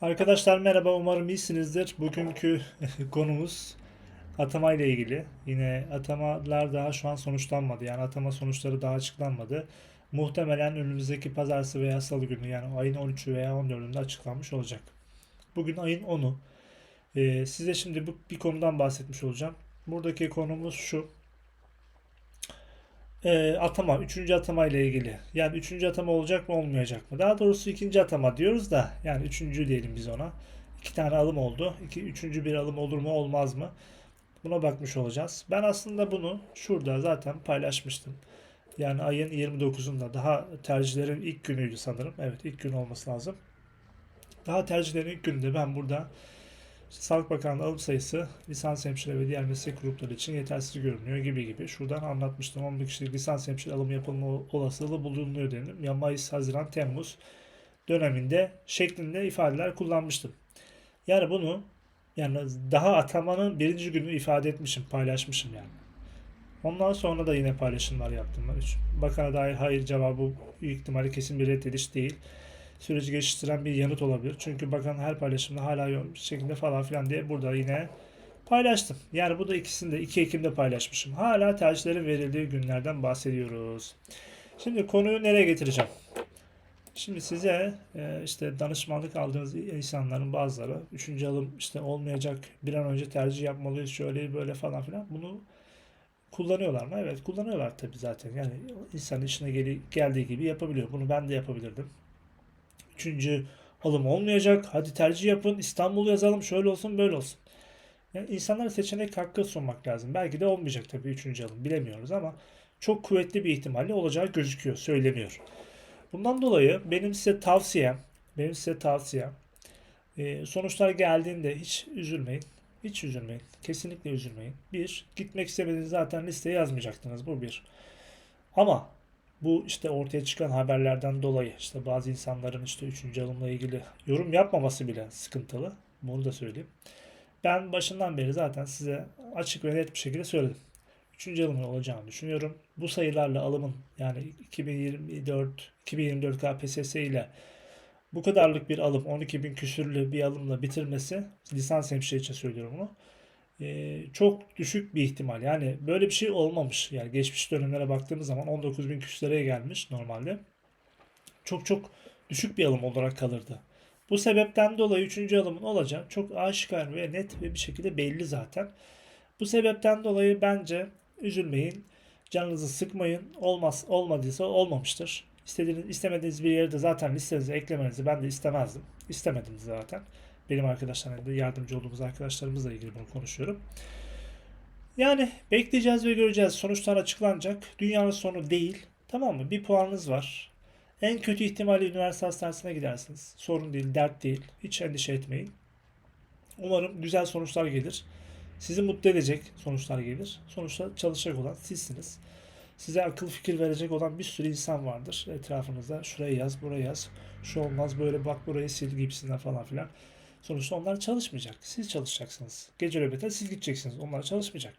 Arkadaşlar merhaba umarım iyisinizdir. Bugünkü konumuz atama ile ilgili. Yine atamalar daha şu an sonuçlanmadı. Yani atama sonuçları daha açıklanmadı. Muhtemelen önümüzdeki pazartesi veya salı günü yani ayın 13'ü veya 14'ünde açıklanmış olacak. Bugün ayın 10'u. Ee, size şimdi bu bir konudan bahsetmiş olacağım. Buradaki konumuz şu. Ee, atama, üçüncü atama ile ilgili. Yani üçüncü atama olacak mı olmayacak mı? Daha doğrusu ikinci atama diyoruz da yani üçüncü diyelim biz ona. İki tane alım oldu. İki, üçüncü bir alım olur mu olmaz mı? Buna bakmış olacağız. Ben aslında bunu şurada zaten paylaşmıştım. Yani ayın 29'unda daha tercihlerin ilk günüydü sanırım. Evet ilk gün olması lazım. Daha tercihlerin ilk gününde ben burada Sağlık Bakanlığı alım sayısı lisans hemşire ve diğer meslek grupları için yetersiz görünüyor gibi gibi. Şuradan anlatmıştım 11 kişilik lisans hemşire alımı yapılma olasılığı bulunuyor dedim. Ya Mayıs, Haziran, Temmuz döneminde şeklinde ifadeler kullanmıştım. Yani bunu yani daha atamanın birinci günü ifade etmişim, paylaşmışım yani. Ondan sonra da yine paylaşımlar yaptım. Bakana dair hayır cevabı büyük ihtimalle kesin bir reddediş değil süreci geçiştiren bir yanıt olabilir. Çünkü bakan her paylaşımda hala yoğun şekilde falan filan diye burada yine paylaştım. Yani bu da ikisini de 2 Ekim'de paylaşmışım. Hala tercihlerin verildiği günlerden bahsediyoruz. Şimdi konuyu nereye getireceğim? Şimdi size e, işte danışmanlık aldığınız insanların bazıları üçüncü alım işte olmayacak bir an önce tercih yapmalıyız şöyle böyle falan filan bunu kullanıyorlar mı? Evet kullanıyorlar tabii zaten. Yani insan işine gel- geldiği gibi yapabiliyor. Bunu ben de yapabilirdim. Üçüncü alım olmayacak. Hadi tercih yapın. İstanbul yazalım. Şöyle olsun böyle olsun. Yani insanlara seçenek hakkı sunmak lazım. Belki de olmayacak tabii üçüncü alım. Bilemiyoruz ama çok kuvvetli bir ihtimalle olacağı gözüküyor. Söyleniyor. Bundan dolayı benim size tavsiyem benim size tavsiyem e, sonuçlar geldiğinde hiç üzülmeyin. Hiç üzülmeyin. Kesinlikle üzülmeyin. Bir, gitmek istemediğiniz zaten listeye yazmayacaktınız. Bu bir. Ama bu işte ortaya çıkan haberlerden dolayı işte bazı insanların işte üçüncü alımla ilgili yorum yapmaması bile sıkıntılı. Bunu da söyleyeyim. Ben başından beri zaten size açık ve net bir şekilde söyledim. Üçüncü alımın olacağını düşünüyorum. Bu sayılarla alımın yani 2024 2024 KPSS ile bu kadarlık bir alım 12 bin küsürlü bir alımla bitirmesi lisans hemşire için söylüyorum bunu e, çok düşük bir ihtimal. Yani böyle bir şey olmamış. Yani geçmiş dönemlere baktığımız zaman 19 bin küsürlere gelmiş normalde. Çok çok düşük bir alım olarak kalırdı. Bu sebepten dolayı 3. alımın olacağı çok aşikar ve net ve bir şekilde belli zaten. Bu sebepten dolayı bence üzülmeyin. Canınızı sıkmayın. Olmaz, olmadıysa olmamıştır. İstediğiniz, istemediğiniz bir yerde zaten listenize eklemenizi ben de istemezdim. İstemedim zaten. Benim arkadaşlarımla yardımcı olduğumuz arkadaşlarımızla ilgili bunu konuşuyorum. Yani bekleyeceğiz ve göreceğiz. Sonuçlar açıklanacak. Dünyanın sonu değil. Tamam mı? Bir puanınız var. En kötü ihtimalle üniversite hastanesine gidersiniz. Sorun değil, dert değil. Hiç endişe etmeyin. Umarım güzel sonuçlar gelir. Sizi mutlu edecek sonuçlar gelir. Sonuçta çalışacak olan sizsiniz. Size akıl fikir verecek olan bir sürü insan vardır etrafınızda. Şuraya yaz, buraya yaz. Şu olmaz, böyle bak burayı sil gibisinden falan filan. Sonuçta onlar çalışmayacak. Siz çalışacaksınız. Gece nöbete siz gideceksiniz. Onlar çalışmayacak.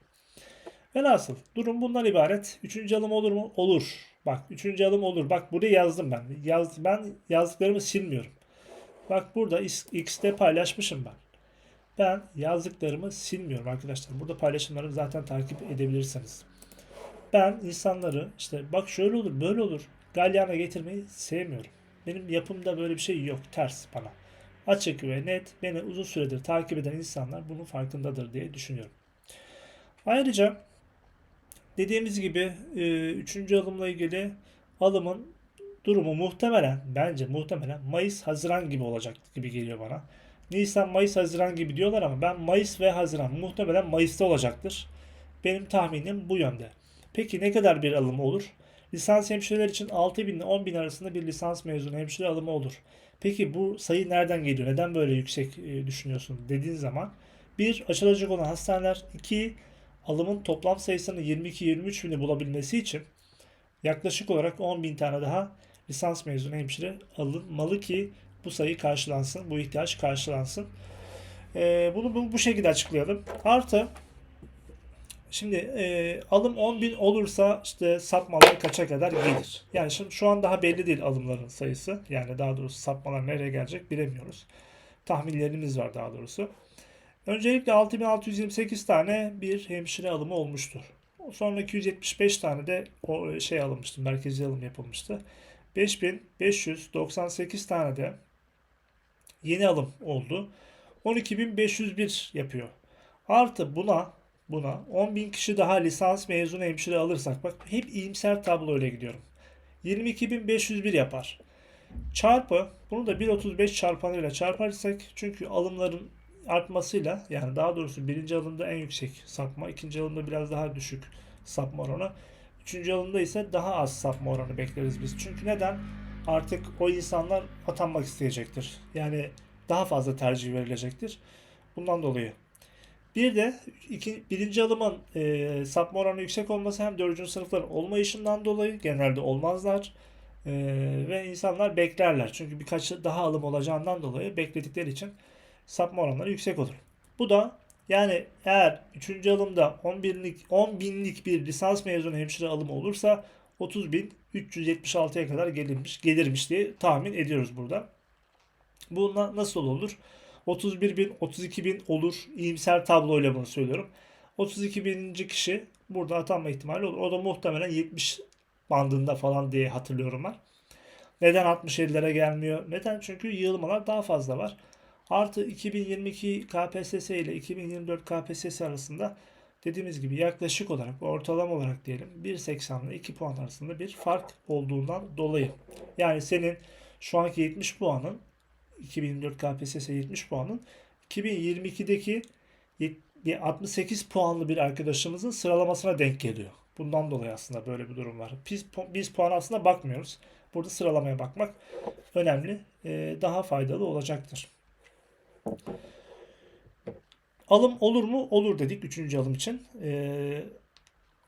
Velhasıl durum bundan ibaret. Üçüncü alım olur mu? Olur. Bak üçüncü alım olur. Bak buraya yazdım ben. Yaz, ben yazdıklarımı silmiyorum. Bak burada X'te paylaşmışım ben. Ben yazdıklarımı silmiyorum arkadaşlar. Burada paylaşımlarımı zaten takip edebilirsiniz. Ben insanları işte bak şöyle olur böyle olur galyana getirmeyi sevmiyorum. Benim yapımda böyle bir şey yok. Ters bana açık ve net beni uzun süredir takip eden insanlar bunun farkındadır diye düşünüyorum. Ayrıca dediğimiz gibi e, üçüncü alımla ilgili alımın durumu muhtemelen bence muhtemelen Mayıs Haziran gibi olacak gibi geliyor bana. Nisan Mayıs Haziran gibi diyorlar ama ben Mayıs ve Haziran muhtemelen Mayıs'ta olacaktır. Benim tahminim bu yönde. Peki ne kadar bir alım olur? Lisans hemşireler için 6 bin ile 10 bin arasında bir lisans mezunu hemşire alımı olur. Peki bu sayı nereden geliyor? Neden böyle yüksek e, düşünüyorsun dediğin zaman bir açılacak olan hastaneler, iki alımın toplam sayısını 22-23 bini bulabilmesi için yaklaşık olarak 10 bin tane daha lisans mezunu hemşire alınmalı ki bu sayı karşılansın, bu ihtiyaç karşılansın. Ee, bunu bu, bu şekilde açıklayalım. Artı Şimdi e, alım 10.000 olursa işte sapmalar kaça kadar gelir? Yani şimdi şu an daha belli değil alımların sayısı. Yani daha doğrusu sapmalar nereye gelecek bilemiyoruz. tahminlerimiz var daha doğrusu. Öncelikle 6628 tane bir hemşire alımı olmuştur. Sonra 275 tane de o şey alınmıştı, merkezi alım yapılmıştı. 5598 tane de yeni alım oldu. 12501 yapıyor. Artı buna buna 10.000 kişi daha lisans mezunu hemşire alırsak bak hep iyimser tabloyla gidiyorum. 22.501 yapar. Çarpı bunu da 1.35 çarpanıyla çarparsak çünkü alımların artmasıyla yani daha doğrusu birinci alımda en yüksek sapma, ikinci alımda biraz daha düşük sapma oranı. Üçüncü alımda ise daha az sapma oranı bekleriz biz. Çünkü neden? Artık o insanlar atanmak isteyecektir. Yani daha fazla tercih verilecektir. Bundan dolayı. Bir de iki, birinci alımın e, sapma oranı yüksek olması hem dördüncü sınıfların olmayışından dolayı genelde olmazlar. E, ve insanlar beklerler. Çünkü birkaç daha alım olacağından dolayı bekledikleri için sapma oranları yüksek olur. Bu da yani eğer 3. alımda 10 binlik, 10 binlik bir lisans mezunu hemşire alımı olursa 30.376'ya kadar gelirmiş, gelirmiş diye tahmin ediyoruz burada. Bu na- nasıl olur? 31 bin, 32 bin olur. İyimser tabloyla bunu söylüyorum. 32 bininci kişi burada atanma ihtimali olur. O da muhtemelen 70 bandında falan diye hatırlıyorum ben. Neden 60-50'lere gelmiyor? Neden? Çünkü yığılmalar daha fazla var. Artı 2022 KPSS ile 2024 KPSS arasında dediğimiz gibi yaklaşık olarak ortalama olarak diyelim 1.80 ile 2 puan arasında bir fark olduğundan dolayı. Yani senin şu anki 70 puanın 2024 KPSS 70 puanın 2022'deki yet- bir 68 puanlı bir arkadaşımızın sıralamasına denk geliyor. Bundan dolayı aslında böyle bir durum var. Biz, biz puan aslında bakmıyoruz. Burada sıralamaya bakmak önemli. Ee, daha faydalı olacaktır. Alım olur mu? Olur dedik 3. alım için. Ee,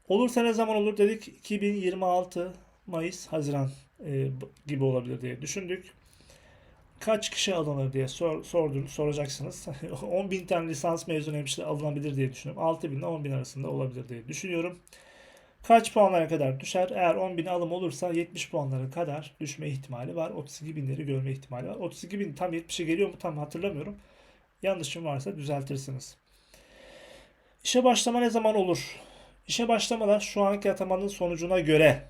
olursa ne zaman olur dedik? 2026 Mayıs, Haziran e, gibi olabilir diye düşündük. Kaç kişi alınır diye sor, sordur, soracaksınız. 10 bin tane lisans mezunu hemşire alınabilir diye düşünüyorum. 6 bin ile 10 bin arasında olabilir diye düşünüyorum. Kaç puanlara kadar düşer? Eğer 10 bin alım olursa 70 puanlara kadar düşme ihtimali var. 32 binleri görme ihtimali var. 32 bin tam 70'e geliyor mu tam hatırlamıyorum. Yanlışım varsa düzeltirsiniz. İşe başlama ne zaman olur? İşe başlamalar şu anki atamanın sonucuna göre.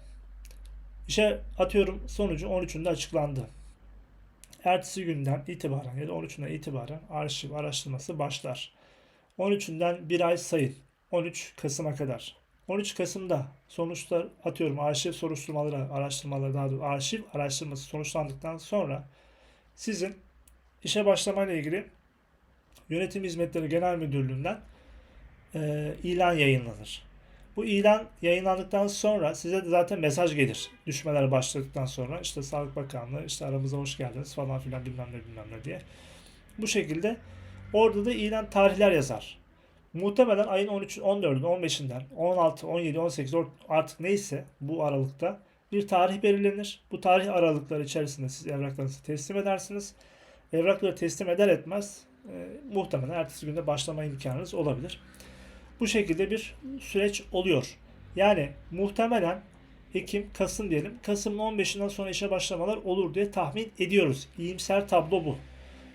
İşe atıyorum sonucu 13'ünde açıklandı. Ertesi günden itibaren ya da 13'ünden itibaren arşiv araştırması başlar. 13'ünden bir ay sayın. 13 Kasım'a kadar. 13 Kasım'da sonuçlar atıyorum arşiv soruşturmaları, araştırmaları daha doğrusu arşiv araştırması sonuçlandıktan sonra sizin işe başlamayla ilgili Yönetim Hizmetleri Genel Müdürlüğü'nden e, ilan yayınlanır. Bu ilan yayınlandıktan sonra size de zaten mesaj gelir. Düşmeler başladıktan sonra işte Sağlık Bakanlığı işte aramıza hoş geldiniz falan filan bilmem ne bilmem ne diye. Bu şekilde orada da ilan tarihler yazar. Muhtemelen ayın 13, 14'ünde, 15'inden, 16, 17, 18 or- artık neyse bu aralıkta bir tarih belirlenir. Bu tarih aralıkları içerisinde siz evraklarınızı teslim edersiniz. Evrakları teslim eder etmez e, muhtemelen ertesi günde başlama imkanınız olabilir. Bu şekilde bir süreç oluyor. Yani muhtemelen Ekim, Kasım diyelim. Kasım'ın 15'inden sonra işe başlamalar olur diye tahmin ediyoruz. İyimser tablo bu.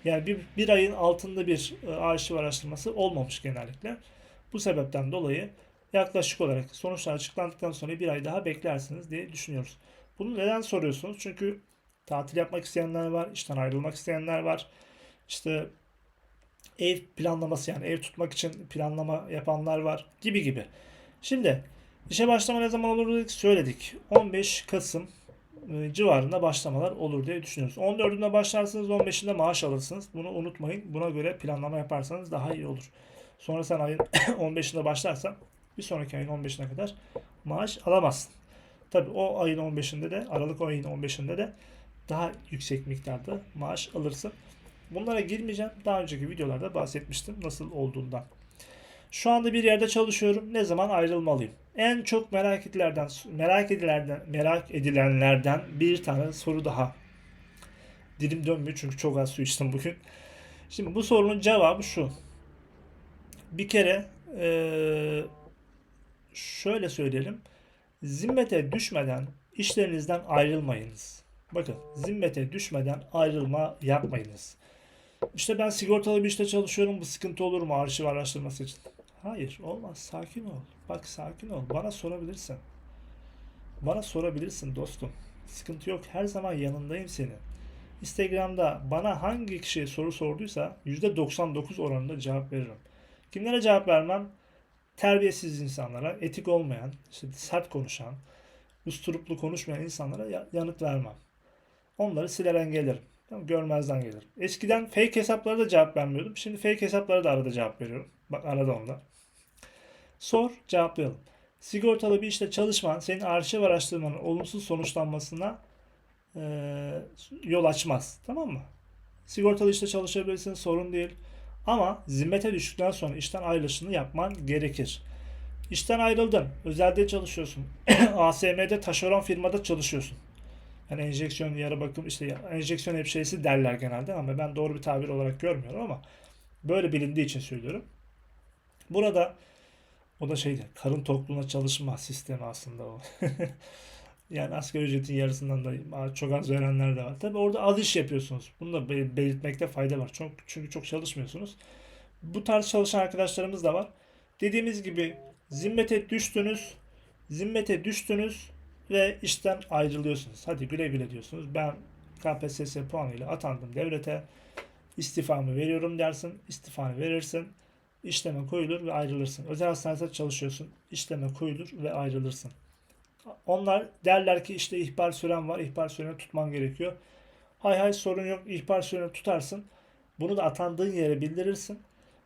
Yani bir, bir ayın altında bir e, arşiv araştırması olmamış genellikle. Bu sebepten dolayı yaklaşık olarak sonuçlar açıklandıktan sonra bir ay daha beklersiniz diye düşünüyoruz. Bunu neden soruyorsunuz? Çünkü tatil yapmak isteyenler var, işten ayrılmak isteyenler var. İşte ev planlaması yani ev tutmak için planlama yapanlar var gibi gibi. Şimdi işe başlama ne zaman olur dedik söyledik. 15 Kasım e, civarında başlamalar olur diye düşünüyoruz. 14'ünde başlarsınız 15'inde maaş alırsınız. Bunu unutmayın. Buna göre planlama yaparsanız daha iyi olur. Sonra sen ayın 15'inde başlarsan bir sonraki ayın 15'ine kadar maaş alamazsın. Tabi o ayın 15'inde de Aralık ayın 15'inde de daha yüksek miktarda maaş alırsın. Bunlara girmeyeceğim. Daha önceki videolarda bahsetmiştim nasıl olduğundan. Şu anda bir yerde çalışıyorum. Ne zaman ayrılmalıyım? En çok merak edilenlerden merak edilenlerden merak edilenlerden bir tane soru daha. Dilim dönmüyor çünkü çok az su içtim bugün. Şimdi bu sorunun cevabı şu. Bir kere eee, şöyle söyleyelim. Zimmete düşmeden işlerinizden ayrılmayınız. Bakın zimmete düşmeden ayrılma yapmayınız. İşte ben sigortalı bir işte çalışıyorum. Bu sıkıntı olur mu arşiv araştırması için? Hayır, olmaz. Sakin ol. Bak sakin ol. Bana sorabilirsin. Bana sorabilirsin dostum. Sıkıntı yok. Her zaman yanındayım senin. Instagram'da bana hangi kişiye soru sorduysa %99 oranında cevap veririm. Kimlere cevap vermem? Terbiyesiz insanlara, etik olmayan, işte sert konuşan, usturuplu konuşmayan insanlara ya- yanıt vermem. Onları siler engellerim. Tamam, görmezden gelirim. Eskiden fake hesaplara da cevap vermiyordum. Şimdi fake hesaplara da arada cevap veriyorum. Bak arada onlar. Sor, cevaplayalım. Sigortalı bir işte çalışman senin arşiv araştırmanın olumsuz sonuçlanmasına eee, yol açmaz. Tamam mı? Sigortalı işte çalışabilirsin, sorun değil. Ama zimmete düştükten sonra işten ayrılışını yapman gerekir. İşten ayrıldın, özelde çalışıyorsun. ASM'de taşeron firmada çalışıyorsun. Yani enjeksiyon, yarı bakım işte enjeksiyon hemşiresi derler genelde ama ben doğru bir tabir olarak görmüyorum ama böyle bilindiği için söylüyorum. Burada o da şeydi, karın tokluğuna çalışma sistemi aslında o. Yani asgari ücretin yarısından da çok az verenler de var. Tabii orada az iş yapıyorsunuz. Bunu da be- belirtmekte fayda var. Çok, çünkü çok çalışmıyorsunuz. Bu tarz çalışan arkadaşlarımız da var. Dediğimiz gibi zimmete düştünüz, zimmete düştünüz ve işten ayrılıyorsunuz. Hadi güle güle diyorsunuz. Ben KPSS puanıyla atandım devlete. İstifamı veriyorum dersin. İstifanı verirsin. İşleme koyulur ve ayrılırsın. Özel hastanede çalışıyorsun. İşleme koyulur ve ayrılırsın. Onlar derler ki işte ihbar süren var. ihbar süreni tutman gerekiyor. Hay hay sorun yok. ihbar süreni tutarsın. Bunu da atandığın yere bildirirsin.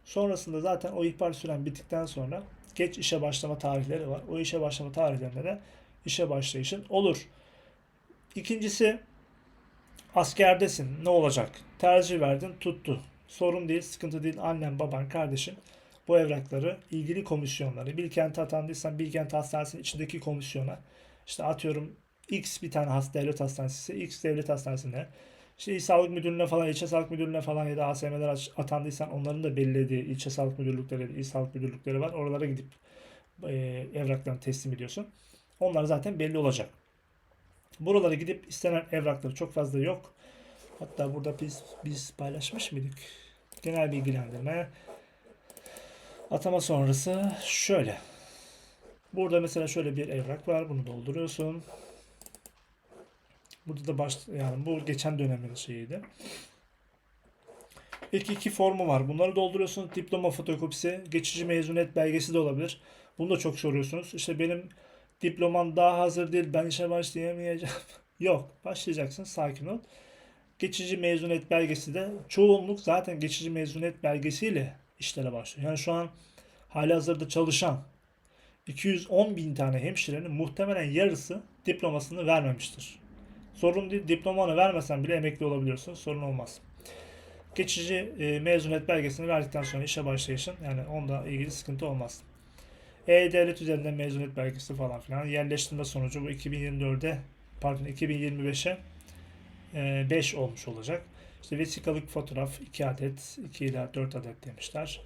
Sonrasında zaten o ihbar süren bittikten sonra geç işe başlama tarihleri var. O işe başlama tarihlerinde de işe başlayışın olur. İkincisi askerdesin. Ne olacak? Tercih verdin, tuttu. Sorun değil, sıkıntı değil. Annen, baban, kardeşin bu evrakları ilgili komisyonları, Bilkent'e atandıysan Bilkent Hastanesi'nin içindeki komisyona, işte atıyorum X bir tane has, devlet hastanesi, X devlet hastanesine, işte İl Sağlık Müdürlüğü'ne falan, ilçe sağlık müdürlüğüne falan ya da ASM'ler atandıysan onların da belirlediği ilçe sağlık müdürlükleri, il sağlık müdürlükleri var. Oralara gidip e, evraklarını teslim ediyorsun. Onlar zaten belli olacak. Buralara gidip istenen evrakları çok fazla yok. Hatta burada biz biz paylaşmış mıydık? Genel bilgilendirme. Atama sonrası şöyle. Burada mesela şöyle bir evrak var. Bunu dolduruyorsun. Burada da baş yani bu geçen dönemin şeyiydi. İlk iki formu var. Bunları dolduruyorsunuz. Diploma fotokopisi, geçici mezuniyet belgesi de olabilir. Bunu da çok soruyorsunuz. İşte benim diplomam daha hazır değil. Ben işe başlayamayacağım. Yok. Başlayacaksın. Sakin ol. Geçici mezuniyet belgesi de çoğunluk zaten geçici mezuniyet belgesiyle işlere başlıyor. Yani şu an hali hazırda çalışan 210 bin tane hemşirenin muhtemelen yarısı diplomasını vermemiştir. Sorun değil, diplomanı vermesen bile emekli olabiliyorsun. Sorun olmaz. Geçici e, mezuniyet belgesini verdikten sonra işe başlayışın yani onda ilgili sıkıntı olmaz. E-Devlet üzerinden mezuniyet belgesi falan filan yerleştirme sonucu bu 2024'de pardon 2025'e 5 olmuş olacak. İşte vesikalık fotoğraf 2 adet, 2 ila 4 adet demişler.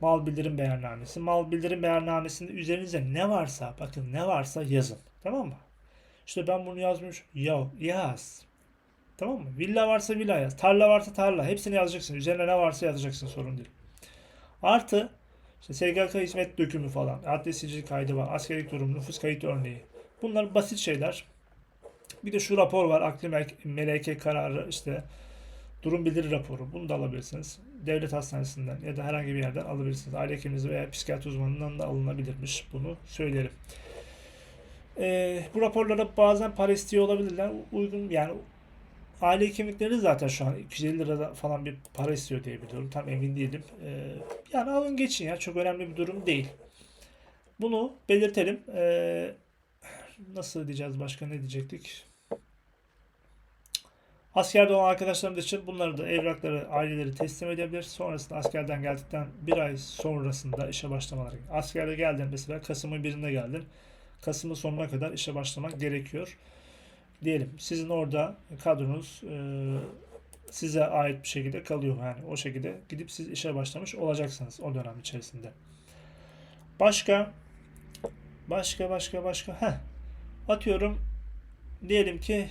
Mal bildirim beyannamesi. Mal bildirim beyannamesinde üzerinize ne varsa bakın ne varsa yazın. Tamam mı? İşte ben bunu yazmış. Ya yaz. Tamam mı? Villa varsa villa yaz. Tarla varsa tarla. Hepsini yazacaksın. Üzerine ne varsa yazacaksın sorun değil. Artı işte SGK hizmet dökümü falan. Adli sicil kaydı var. Askerlik durum, nüfus kayıt örneği. Bunlar basit şeyler. Bir de şu rapor var. Akli meleke kararı işte durum bildiri raporu. Bunu da alabilirsiniz. Devlet hastanesinden ya da herhangi bir yerden alabilirsiniz. Aile hekiminiz veya psikiyatri uzmanından da alınabilirmiş. Bunu söyleyelim. Ee, bu raporlara bazen para istiyor olabilirler. Uygun yani aile hekimlikleri zaten şu an 250 lira falan bir para istiyor diye biliyorum. Tam emin değilim. Ee, yani alın geçin ya. Çok önemli bir durum değil. Bunu belirtelim. Ee, nasıl diyeceğiz başka ne diyecektik? Askerde olan arkadaşlarımız için bunları da evrakları aileleri teslim edebilir. Sonrasında askerden geldikten bir ay sonrasında işe başlamaları. Askerde geldin mesela Kasım'ın birinde geldin. Kasım'ın sonuna kadar işe başlamak gerekiyor. Diyelim sizin orada kadronuz e, size ait bir şekilde kalıyor. Yani o şekilde gidip siz işe başlamış olacaksınız o dönem içerisinde. Başka başka başka başka heh. atıyorum diyelim ki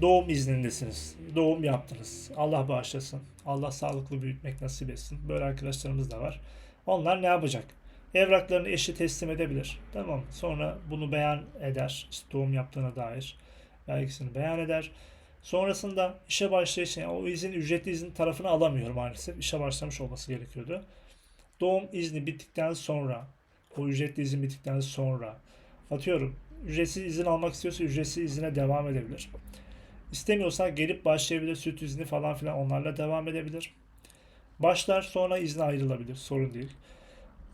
doğum iznindesiniz. Doğum yaptınız. Allah bağışlasın. Allah sağlıklı büyütmek nasip etsin. Böyle arkadaşlarımız da var. Onlar ne yapacak? Evraklarını eşi teslim edebilir. Tamam. Sonra bunu beyan eder. İşte doğum yaptığına dair belgesini beyan eder. Sonrasında işe başlayışı yani o izin ücretli izin tarafını alamıyor maalesef. İşe başlamış olması gerekiyordu. Doğum izni bittikten sonra o ücretli izin bittikten sonra atıyorum ücretsiz izin almak istiyorsa ücretsiz izine devam edebilir. İstemiyorsa gelip başlayabilir süt izni falan filan onlarla devam edebilir. Başlar sonra izne ayrılabilir sorun değil.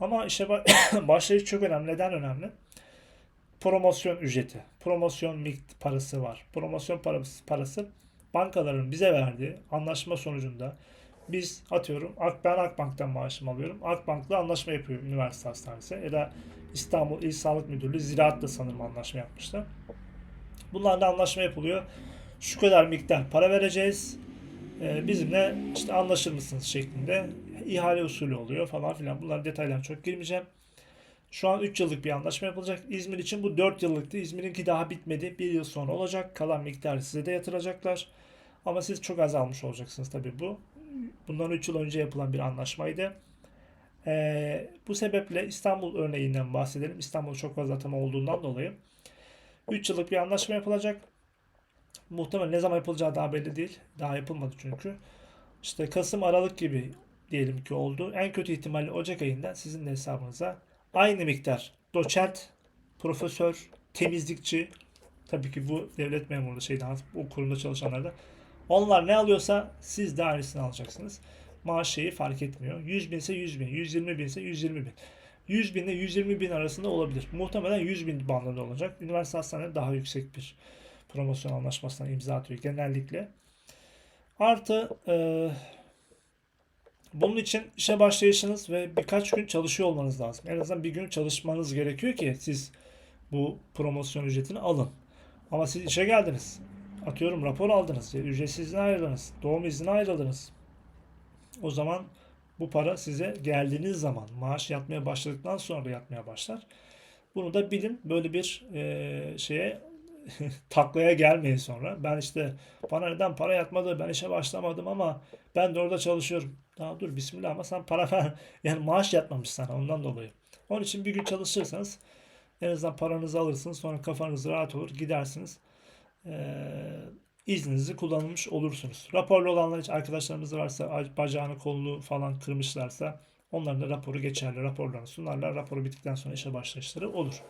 Ama işe ba- başlayış çok önemli. Neden önemli? Promosyon ücreti. Promosyon parası var. Promosyon parası, parası bankaların bize verdiği anlaşma sonucunda biz atıyorum ben Akbank'tan maaşımı alıyorum. Akbank'la anlaşma yapıyor üniversite hastanesi ya da İstanbul İl Sağlık Müdürlüğü Ziraat'la sanırım anlaşma yapmışlar. Bunlarla anlaşma yapılıyor. Şu kadar miktar para vereceğiz. Ee, bizimle işte anlaşır mısınız şeklinde ihale usulü oluyor falan filan. Bunların detaylarına çok girmeyeceğim. Şu an 3 yıllık bir anlaşma yapılacak. İzmir için bu 4 yıllıktı. İzmir'inki daha bitmedi. 1 yıl sonra olacak. Kalan miktarı size de yatıracaklar. Ama siz çok az almış olacaksınız tabii bu. Bundan 3 yıl önce yapılan bir anlaşmaydı. Ee, bu sebeple İstanbul örneğinden bahsedelim. İstanbul çok fazla atama olduğundan dolayı. 3 yıllık bir anlaşma yapılacak. Muhtemelen ne zaman yapılacağı daha belli değil. Daha yapılmadı çünkü. İşte Kasım Aralık gibi diyelim ki oldu. En kötü ihtimalle Ocak ayında sizin de hesabınıza aynı miktar doçent, profesör, temizlikçi tabii ki bu devlet memuru şeyden o kurumda çalışanlarda onlar ne alıyorsa siz de aynısını alacaksınız. Maaş şeyi fark etmiyor. 100 binse 100 bin, 120 binse 120 bin. 100 bin ile 120 bin arasında olabilir. Muhtemelen 100 bin bandında olacak. Üniversite hastaneleri daha yüksek bir promosyon anlaşmasına imza atıyor genellikle. Artı e, bunun için işe başlayışınız ve birkaç gün çalışıyor olmanız lazım. En azından bir gün çalışmanız gerekiyor ki siz bu promosyon ücretini alın. Ama siz işe geldiniz. Atıyorum rapor aldınız. Ücretsiz izne ayrıldınız. Doğum iznine ayrıldınız. O zaman bu para size geldiğiniz zaman maaş yatmaya başladıktan sonra yatmaya başlar. Bunu da bilin. Böyle bir e, şeye taklaya gelmeyin sonra. Ben işte bana neden para yatmadı ben işe başlamadım ama ben de orada çalışıyorum. Daha dur bismillah ama sen para ver. Yani maaş yatmamış sana ondan dolayı. Onun için bir gün çalışırsanız en azından paranızı alırsınız. Sonra kafanız rahat olur gidersiniz. Ee, izninizi kullanmış olursunuz. Raporlu olanlar hiç arkadaşlarımız varsa bacağını kolunu falan kırmışlarsa onların da raporu geçerli. Raporlarını sunarlar. Raporu bittikten sonra işe başlayışları olur.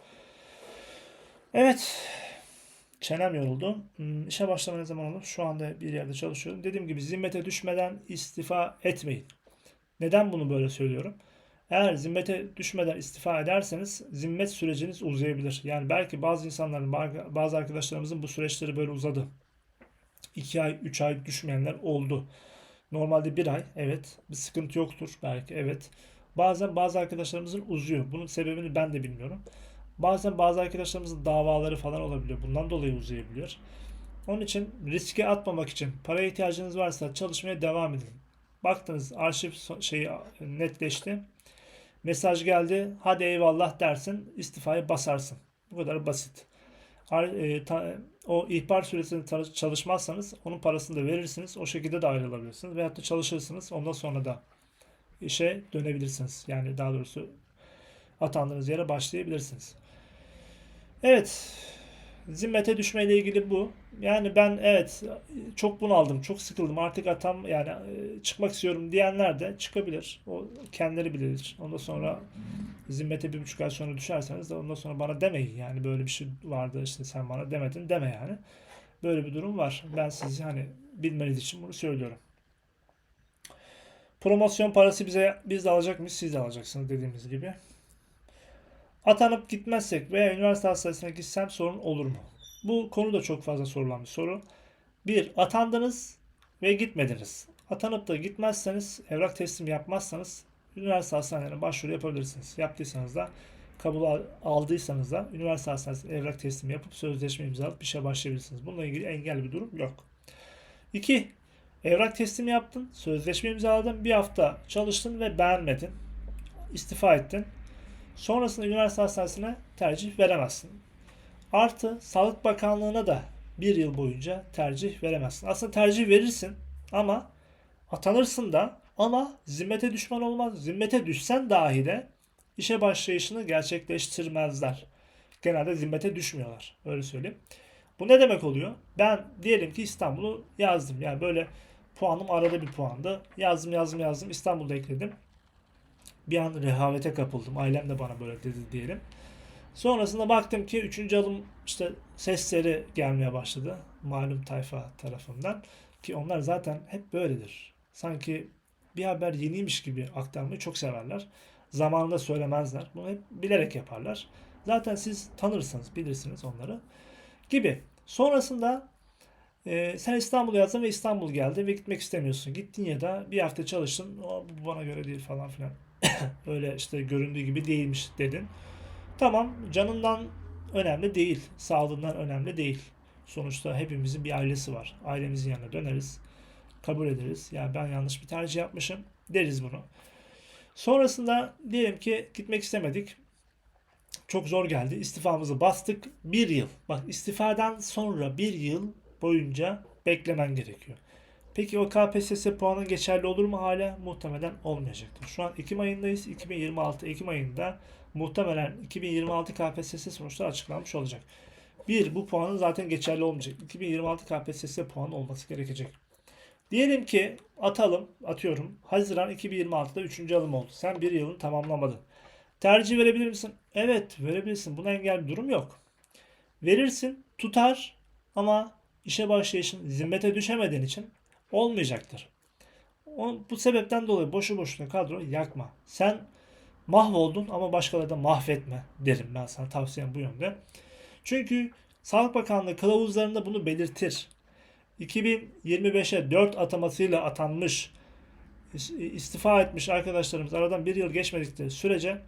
Evet. Çenem yoruldu. Hmm, İşe başlama ne zaman olur? Şu anda bir yerde çalışıyorum. Dediğim gibi zimmete düşmeden istifa etmeyin. Neden bunu böyle söylüyorum? Eğer zimmete düşmeden istifa ederseniz zimmet süreciniz uzayabilir. Yani belki bazı insanların, bazı arkadaşlarımızın bu süreçleri böyle uzadı. 2 ay, 3 ay düşmeyenler oldu. Normalde 1 ay, evet. Bir sıkıntı yoktur belki, evet. Bazen bazı arkadaşlarımızın uzuyor. Bunun sebebini ben de bilmiyorum. Bazen bazı arkadaşlarımızın davaları falan olabiliyor. Bundan dolayı uzayabiliyor. Onun için riske atmamak için paraya ihtiyacınız varsa çalışmaya devam edin. Baktınız arşiv şeyi netleşti. Mesaj geldi. Hadi eyvallah dersin. istifayı basarsın. Bu kadar basit. E, o ihbar süresinde çalışmazsanız onun parasını da verirsiniz. O şekilde de ayrılabilirsiniz. Veyahut da çalışırsınız. Ondan sonra da işe dönebilirsiniz. Yani daha doğrusu atandığınız yere başlayabilirsiniz. Evet. Zimmete düşmeyle ilgili bu. Yani ben evet çok bunaldım, çok sıkıldım. Artık atam yani e, çıkmak istiyorum diyenler de çıkabilir. O kendileri bilir. Ondan sonra zimmete bir buçuk ay sonra düşerseniz de ondan sonra bana demeyin. Yani böyle bir şey vardı işte sen bana demedin deme yani. Böyle bir durum var. Ben sizi hani bilmeniz için bunu söylüyorum. Promosyon parası bize biz de alacak mıyız? Siz de alacaksınız dediğimiz gibi. Atanıp gitmezsek veya üniversite hastanesine gitsem sorun olur mu? Bu konu da çok fazla sorulan bir soru. Bir, atandınız ve gitmediniz. Atanıp da gitmezseniz, evrak teslim yapmazsanız üniversite hastanelerine başvuru yapabilirsiniz. Yaptıysanız da kabul aldıysanız da üniversite hastanesine evrak teslim yapıp sözleşme imzalayıp bir şey başlayabilirsiniz. Bununla ilgili engel bir durum yok. 2. Evrak teslim yaptın, sözleşme imzaladın, bir hafta çalıştın ve beğenmedin. İstifa ettin. Sonrasında üniversite hastanesine tercih veremezsin. Artı Sağlık Bakanlığı'na da bir yıl boyunca tercih veremezsin. Aslında tercih verirsin ama atanırsın da ama zimmete düşman olmaz. Zimmete düşsen dahi de işe başlayışını gerçekleştirmezler. Genelde zimmete düşmüyorlar. Öyle söyleyeyim. Bu ne demek oluyor? Ben diyelim ki İstanbul'u yazdım. Yani böyle puanım arada bir puandı. Yazdım yazdım yazdım. İstanbul'da ekledim. Bir an rehavete kapıldım. Ailem de bana böyle dedi diyelim. Sonrasında baktım ki 3. alım işte sesleri gelmeye başladı. Malum tayfa tarafından. Ki onlar zaten hep böyledir. Sanki bir haber yeniymiş gibi aktarmayı çok severler. Zamanında söylemezler. Bunu hep bilerek yaparlar. Zaten siz tanırsınız, bilirsiniz onları. Gibi. Sonrasında e, sen İstanbul'u yazdın ve İstanbul geldi ve gitmek istemiyorsun. Gittin ya da bir hafta çalıştın. O, bu bana göre değil falan filan. Öyle işte göründüğü gibi değilmiş dedin. Tamam canından önemli değil. Sağlığından önemli değil. Sonuçta hepimizin bir ailesi var. Ailemizin yanına döneriz. Kabul ederiz. Ya ben yanlış bir tercih yapmışım deriz bunu. Sonrasında diyelim ki gitmek istemedik. Çok zor geldi. İstifamızı bastık. Bir yıl. Bak istifadan sonra bir yıl boyunca beklemen gerekiyor. Peki o KPSS puanı geçerli olur mu hala? Muhtemelen olmayacaktır. Şu an Ekim ayındayız. 2026 Ekim ayında muhtemelen 2026 KPSS sonuçları açıklanmış olacak. Bir, bu puanın zaten geçerli olmayacak. 2026 KPSS puanı olması gerekecek. Diyelim ki atalım, atıyorum. Haziran 2026'da 3. alım oldu. Sen bir yılını tamamlamadın. Tercih verebilir misin? Evet, verebilirsin. Buna engel bir durum yok. Verirsin, tutar ama işe başlayışın zimmete düşemediğin için olmayacaktır. O, bu sebepten dolayı boşu boşuna kadro yakma. Sen mahvoldun ama başkaları da mahvetme derim ben sana tavsiyem bu yönde. Çünkü Sağlık Bakanlığı kılavuzlarında bunu belirtir. 2025'e 4 atamasıyla atanmış istifa etmiş arkadaşlarımız aradan bir yıl geçmedikleri sürece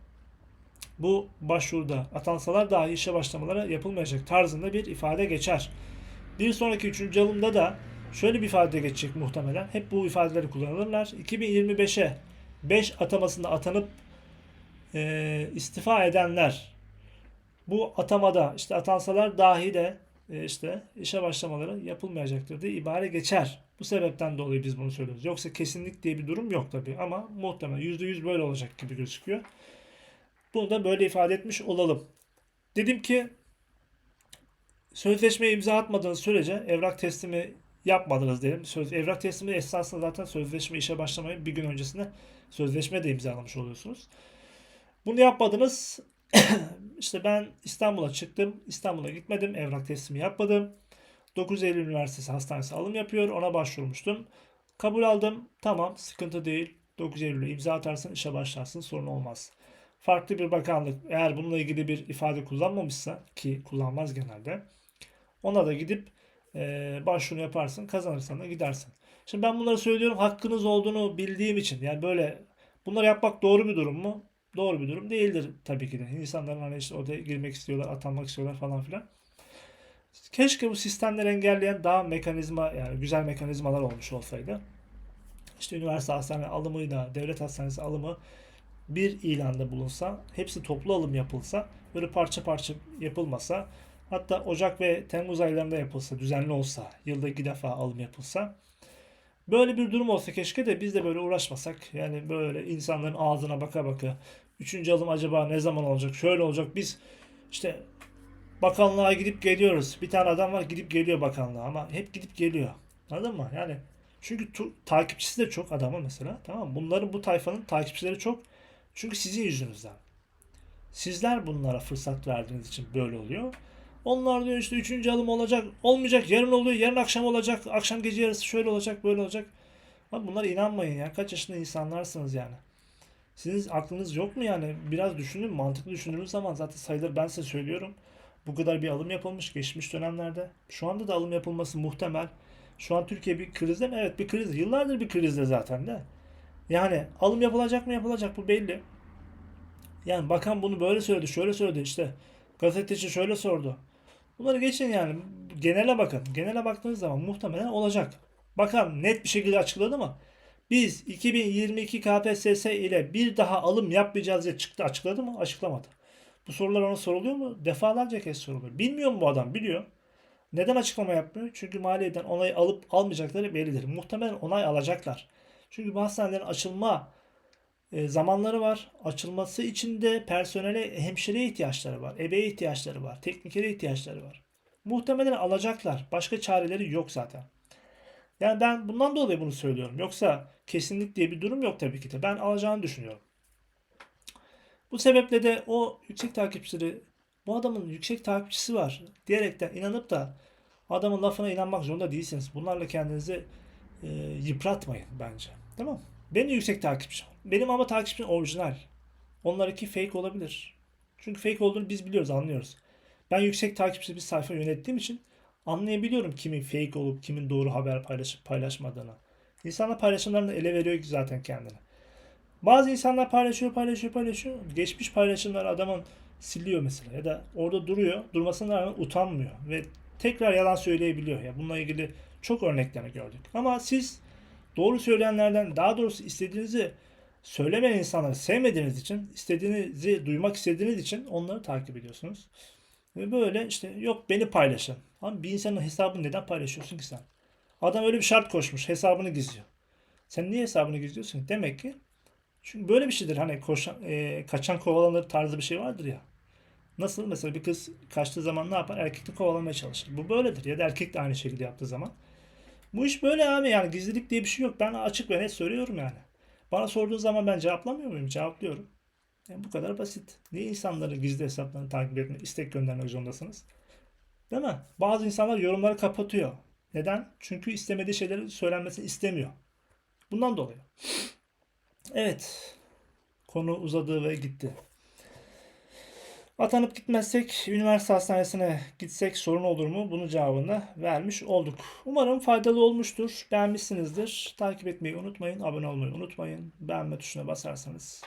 bu başvuruda atansalar dahi işe başlamaları yapılmayacak tarzında bir ifade geçer. Bir sonraki üçüncü alımda da şöyle bir ifade geçecek muhtemelen. Hep bu ifadeleri kullanırlar. 2025'e 5 atamasında atanıp e, istifa edenler bu atamada işte atansalar dahi de e, işte işe başlamaları yapılmayacaktır diye ibare geçer. Bu sebepten dolayı biz bunu söylüyoruz. Yoksa kesinlik diye bir durum yok tabii ama muhtemelen %100 böyle olacak gibi gözüküyor. Bunu da böyle ifade etmiş olalım. Dedim ki sözleşmeye imza atmadığınız sürece evrak teslimi yapmadınız diyelim. Söz, evrak teslimi esasında zaten sözleşme işe başlamayı bir gün öncesinde sözleşme de imzalamış oluyorsunuz. Bunu yapmadınız. işte ben İstanbul'a çıktım. İstanbul'a gitmedim. Evrak teslimi yapmadım. 9 Eylül Üniversitesi Hastanesi alım yapıyor. Ona başvurmuştum. Kabul aldım. Tamam sıkıntı değil. 9 Eylül'e imza atarsın işe başlarsın sorun olmaz. Farklı bir bakanlık eğer bununla ilgili bir ifade kullanmamışsa ki kullanmaz genelde ona da gidip e, başvuru yaparsın kazanırsan da gidersin. Şimdi ben bunları söylüyorum hakkınız olduğunu bildiğim için yani böyle bunları yapmak doğru bir durum mu? Doğru bir durum değildir tabii ki de. İnsanların hani işte odaya girmek istiyorlar, atanmak istiyorlar falan filan. Keşke bu sistemleri engelleyen daha mekanizma yani güzel mekanizmalar olmuş olsaydı. İşte üniversite hastane alımıyla devlet hastanesi alımı bir ilanda bulunsa, hepsi toplu alım yapılsa, böyle parça parça yapılmasa, hatta Ocak ve Temmuz aylarında yapılsa, düzenli olsa, yılda iki defa alım yapılsa, böyle bir durum olsa keşke de biz de böyle uğraşmasak. Yani böyle insanların ağzına baka baka, üçüncü alım acaba ne zaman olacak, şöyle olacak, biz işte bakanlığa gidip geliyoruz. Bir tane adam var gidip geliyor bakanlığa ama hep gidip geliyor. Anladın mı? Yani çünkü tu- takipçisi de çok adamı mesela. Tamam mı? Bunların bu tayfanın takipçileri çok. Çünkü sizin yüzünüzden. Sizler bunlara fırsat verdiğiniz için böyle oluyor. Onlar diyor işte üçüncü alım olacak. Olmayacak. Yarın oluyor. Yarın akşam olacak. Akşam gece yarısı şöyle olacak. Böyle olacak. Ama bunlara inanmayın ya. Kaç yaşında insanlarsınız yani. Sizin aklınız yok mu yani? Biraz düşünün. Mantıklı düşündüğünüz zaman zaten sayıları ben size söylüyorum. Bu kadar bir alım yapılmış geçmiş dönemlerde. Şu anda da alım yapılması muhtemel. Şu an Türkiye bir krizde mi? Evet bir kriz. Yıllardır bir krizde zaten de. Yani alım yapılacak mı yapılacak bu belli. Yani bakan bunu böyle söyledi, şöyle söyledi işte. Gazeteci şöyle sordu. Bunları geçin yani. Genele bakın. Genele baktığınız zaman muhtemelen olacak. Bakan net bir şekilde açıkladı mı? Biz 2022 KPSS ile bir daha alım yapmayacağız diye çıktı açıkladı mı? Açıklamadı. Bu sorular ona soruluyor mu? Defalarca kez soruluyor. Bilmiyor mu bu adam? Biliyor. Neden açıklama yapmıyor? Çünkü maliyeden onay alıp almayacakları bellidir. Muhtemelen onay alacaklar. Çünkü bu hastanelerin açılma zamanları var. Açılması için de personele, hemşireye ihtiyaçları var. Ebeye ihtiyaçları var. Teknikere ihtiyaçları var. Muhtemelen alacaklar. Başka çareleri yok zaten. Yani ben bundan dolayı bunu söylüyorum. Yoksa kesinlik diye bir durum yok tabii ki de. Ben alacağını düşünüyorum. Bu sebeple de o yüksek takipçileri bu adamın yüksek takipçisi var diyerekten inanıp da adamın lafına inanmak zorunda değilsiniz. Bunlarla kendinizi e, yıpratmayın bence. Tamam Benim yüksek takipçim. Benim ama takipçim orijinal. Onlarınki fake olabilir. Çünkü fake olduğunu biz biliyoruz, anlıyoruz. Ben yüksek takipçili bir sayfa yönettiğim için anlayabiliyorum kimin fake olup kimin doğru haber paylaşıp paylaşmadığını. İnsanlar paylaşımlarını ele veriyor ki zaten kendini. Bazı insanlar paylaşıyor, paylaşıyor, paylaşıyor. Geçmiş paylaşımları adamın siliyor mesela ya da orada duruyor. Durmasına rağmen utanmıyor ve tekrar yalan söyleyebiliyor. Ya bununla ilgili çok örneklerini gördük. Ama siz doğru söyleyenlerden daha doğrusu istediğinizi söylemeyen insanları sevmediğiniz için, istediğinizi duymak istediğiniz için onları takip ediyorsunuz. Ve böyle işte yok beni paylaşın. Ama bir insanın hesabını neden paylaşıyorsun ki sen? Adam öyle bir şart koşmuş. Hesabını gizliyor. Sen niye hesabını gizliyorsun? Demek ki çünkü böyle bir şeydir. Hani koşan, e, kaçan kovalanır tarzı bir şey vardır ya. Nasıl? Mesela bir kız kaçtığı zaman ne yapar? Erkekli kovalamaya çalışır. Bu böyledir. Ya da erkek de aynı şekilde yaptığı zaman. Bu iş böyle abi yani gizlilik diye bir şey yok. Ben açık ve net söylüyorum yani. Bana sorduğun zaman ben cevaplamıyor muyum? Cevaplıyorum. Yani bu kadar basit. Niye insanların gizli hesaplarını takip etmek, istek göndermek zorundasınız? Değil mi? Bazı insanlar yorumları kapatıyor. Neden? Çünkü istemediği şeyleri söylenmesini istemiyor. Bundan dolayı. Evet. Konu uzadı ve gitti. Atanıp gitmezsek, üniversite hastanesine gitsek sorun olur mu? Bunun cevabını vermiş olduk. Umarım faydalı olmuştur. Beğenmişsinizdir. Takip etmeyi unutmayın. Abone olmayı unutmayın. Beğenme tuşuna basarsanız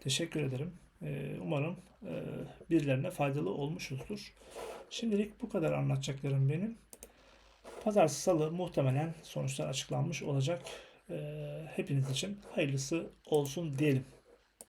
teşekkür ederim. Ee, umarım e, birilerine faydalı olmuşuzdur. Şimdilik bu kadar anlatacaklarım benim. Pazartesi salı muhtemelen sonuçlar açıklanmış olacak. Ee, hepiniz için hayırlısı olsun diyelim.